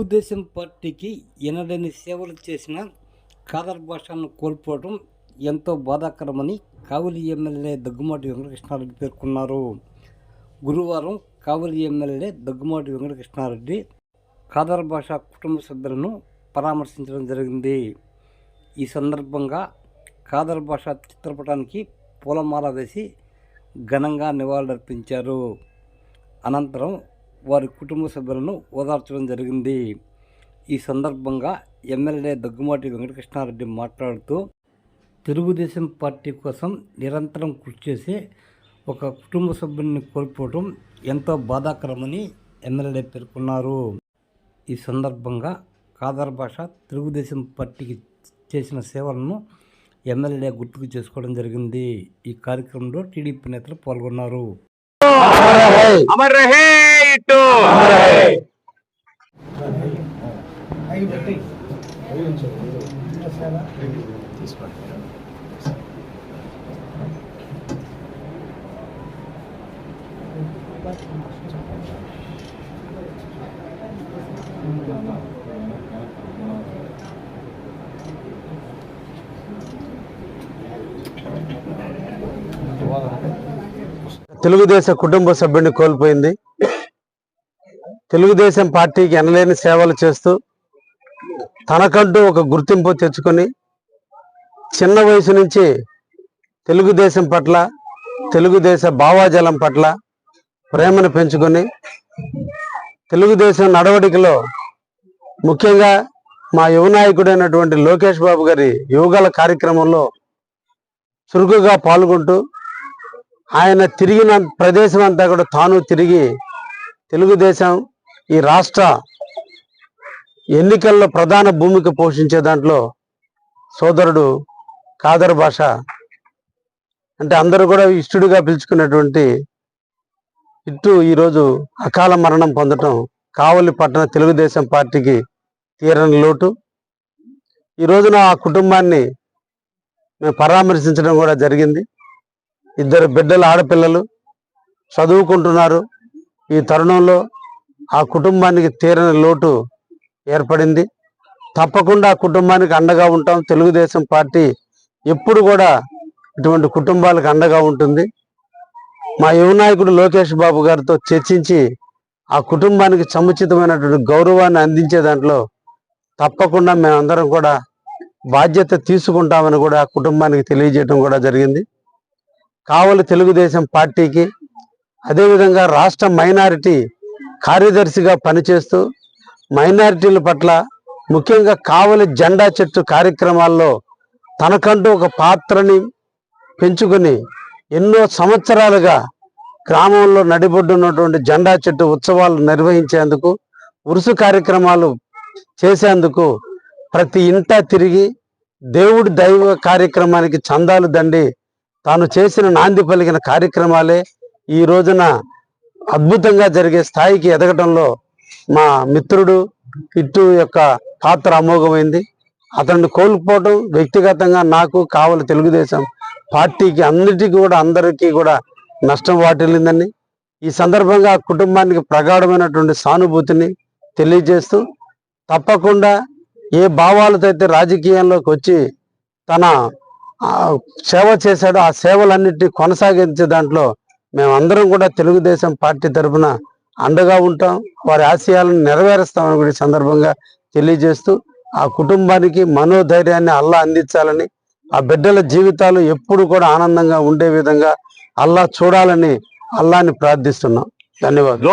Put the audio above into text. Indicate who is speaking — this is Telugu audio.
Speaker 1: తెలుగుదేశం పార్టీకి ఎనడని సేవలు చేసిన ఖాదర్ భాషను కోల్పోవడం ఎంతో బాధాకరమని కావలి ఎమ్మెల్యే దగ్గుమాటి వెంకటకృష్ణారెడ్డి పేర్కొన్నారు. గురువారం కావలి ఎమ్మెల్యే దగ్గుమాటి వెంకటకృష్ణారెడ్డి ఖాదర్ భాష కుటుంబ సభ్యులను పరామర్శించడం జరిగింది. ఈ సందర్భంగా ఖాదర్ భాష చిత్రపటానికి పూలమాల వేసి ఘనంగా నివాళులర్పించారు. అనంతరం వారి కుటుంబ సభ్యులను ఓదార్చడం జరిగింది. ఈ సందర్భంగా ఎమ్మెల్యే దగ్గుమాటి వెంకటకృష్ణారెడ్డి మాట్లాడుతూ తెలుగుదేశం పార్టీ కోసం నిరంతరం కృషి చేసి ఒక కుటుంబ సభ్యుని కోల్పోవడం ఎంతో బాధాకరమని ఎమ్మెల్యే పేర్కొన్నారు. ఈ సందర్భంగా కాదర్ భాష తెలుగుదేశం పార్టీకి చేసిన సేవలను ఎమ్మెల్యే గుర్తుకు చేసుకోవడం జరిగింది. ఈ కార్యక్రమంలో టీడీపీ నేతలు పాల్గొన్నారు.
Speaker 2: अमर रहे इटो अमर रहे Wow.
Speaker 3: తెలుగుదేశ కుటుంబ సభ్యుడిని కోల్పోయింది. తెలుగుదేశం పార్టీకి ఎనలేని సేవలు చేస్తూ తనకంటూ ఒక గుర్తింపు తెచ్చుకొని చిన్న వయసు నుంచి తెలుగుదేశం పట్ల తెలుగుదేశ భావాజలం పట్ల ప్రేమను పెంచుకొని తెలుగుదేశం నడవడికలో ముఖ్యంగా మా యువనాయకుడైనటువంటి లోకేష్ బాబు గారి యువగల కార్యక్రమంలో చురుకుగా పాల్గొంటూ ఆయన తిరిగిన ప్రదేశం అంతా కూడా తాను తిరిగి తెలుగుదేశం ఈ రాష్ట్ర ఎన్నికల్లో ప్రధాన భూమిక పోషించే దాంట్లో సోదరుడు కాదర్ భాష. అంటే అందరూ కూడా ఇష్టడుగా పిలుచుకున్నటువంటి ఇట్టు ఈరోజు అకాల మరణం పొందటం కావలి పట్టణ తెలుగుదేశం పార్టీకి తీరని లోటు. ఈ రోజున ఆ కుటుంబాన్ని మేము పరామర్శించడం కూడా జరిగింది. ఇద్దరు బిడ్డలు ఆడపిల్లలు చదువుకుంటున్నారు. ఈ తరుణంలో ఆ కుటుంబానికి తీరని లోటు ఏర్పడింది. తప్పకుండా ఆ కుటుంబానికి అండగా ఉంటాం. తెలుగుదేశం పార్టీ ఎప్పుడు కూడా ఇటువంటి కుటుంబాలకు అండగా ఉంటుంది. మా యువనాయకుడు లోకేష్ బాబు గారితో చర్చించి ఆ కుటుంబానికి సముచితమైనటువంటి గౌరవాన్ని అందించే దాంట్లో తప్పకుండా మేమందరం కూడా బాధ్యత తీసుకుంటామని కూడా ఆ కుటుంబానికి తెలియజేయడం కూడా జరిగింది. కావలి తెలుగుదేశం పార్టీకి అదేవిధంగా రాష్ట్ర మైనారిటీ కార్యదర్శిగా పనిచేస్తూ మైనారిటీల పట్ల ముఖ్యంగా కావలి జెండా చెట్టు కార్యక్రమాల్లో తనకంటూ ఒక పాత్రని పెంచుకొని ఎన్నో సంవత్సరాలుగా గ్రామంలో నడిబొడ్డున్నటువంటి జెండా చెట్టు ఉత్సవాలు నిర్వహించేందుకు ఉరుసు కార్యక్రమాలు చేసేందుకు ప్రతి ఇంటా తిరిగి దేవుడి దైవ కార్యక్రమానికి చందాలు దండి తాను చేసిన నాంది పలికిన కార్యక్రమాలే ఈ రోజున అద్భుతంగా జరిగే స్థాయికి ఎదగటంలో మా మిత్రుడు ఇట్టు యొక్క పాత్ర అమోఘమైంది. అతన్ని కోల్పోవడం వ్యక్తిగతంగా నాకు కావాలి తెలుగుదేశం పార్టీకి అన్నిటికీ కూడా అందరికీ కూడా నష్టం వాటిల్లిందని ఈ సందర్భంగా కుటుంబానికి ప్రగాఢమైనటువంటి సానుభూతిని తెలియజేస్తూ తప్పకుండా ఏ భావాలతో అయితే రాజకీయంలోకి వచ్చి తన సేవ చేశాడో ఆ సేవలన్నింటినీ కొనసాగించే దాంట్లో మేమందరం కూడా తెలుగుదేశం పార్టీ తరఫున అండగా ఉంటాం. వారి ఆశయాలను నెరవేరుస్తామని కూడా సందర్భంగా తెలియజేస్తూ ఆ కుటుంబానికి మనోధైర్యాన్ని అల్లా అందించాలని ఆ బిడ్డల జీవితాలు ఎప్పుడు కూడా ఆనందంగా ఉండే విధంగా అల్లా చూడాలని అల్లాని ప్రార్థిస్తున్నాం. ధన్యవాదాలు.